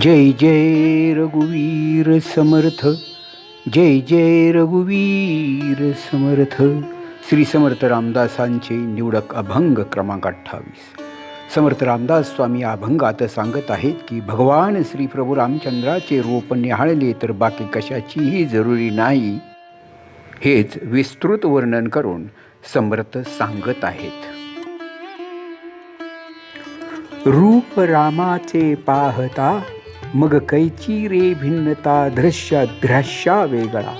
जय जय रघुवीर समर्थ जय जय रघुवीर समर्थ. श्री समर्थ रामदासांचे निवडक अभंग क्रमांक अठ्ठावीस. समर्थ रामदास स्वामी अभंगात सांगत आहेत की भगवान श्री प्रभू रामचंद्राचे रूप निहाळले तर बाकी कशाचीही जरुरी नाही. हेच विस्तृत वर्णन करून समर्थ सांगत आहेत. रूप रामाचे पाहता मग कैची रे भिन्नता दृश्य द्रश्या वेगळा.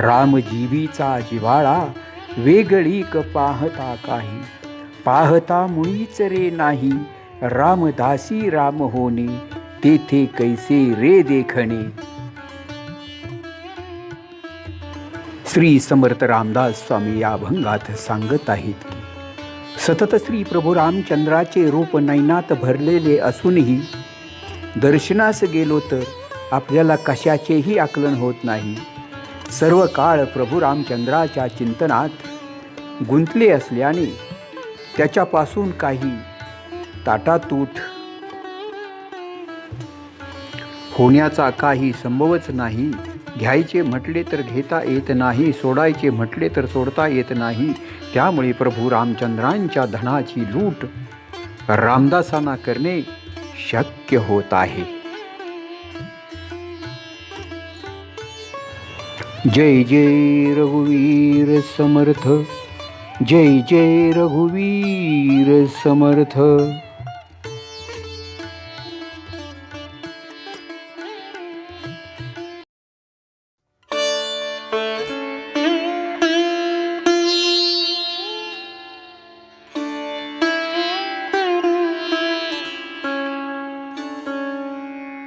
रामजीवीचा जिव्हाळा वेगळीक पाहता काही. पाहता मुळीच रे नाही रामदासी राम होणे तेथे कैसे रे देखणे. श्री समर्थ रामदास स्वामी या अभंगात सांगत आहेत की सतत श्री प्रभू रामचंद्राचे रूप नैनात भरलेले असूनही दर्शनास गेलो तर आपल्याला कशाचेही आकलन होत नाही. सर्व काळ प्रभू रामचंद्राच्या चिंतनात गुंतले असल्याने त्याच्यापासून काही ताटातूट होण्याचा काही संभवच नाही. घ्यायचे म्हटले तर घेता येत नाही सोडायचे म्हटले तर सोडता येत नाही. त्यामुळे प्रभू रामचंद्रांच्या धनाची लूट रामदासांना करणे शक्य होत आहे. जय जय रघुवीर समर्थ जय जय रघुवीर समर्थ.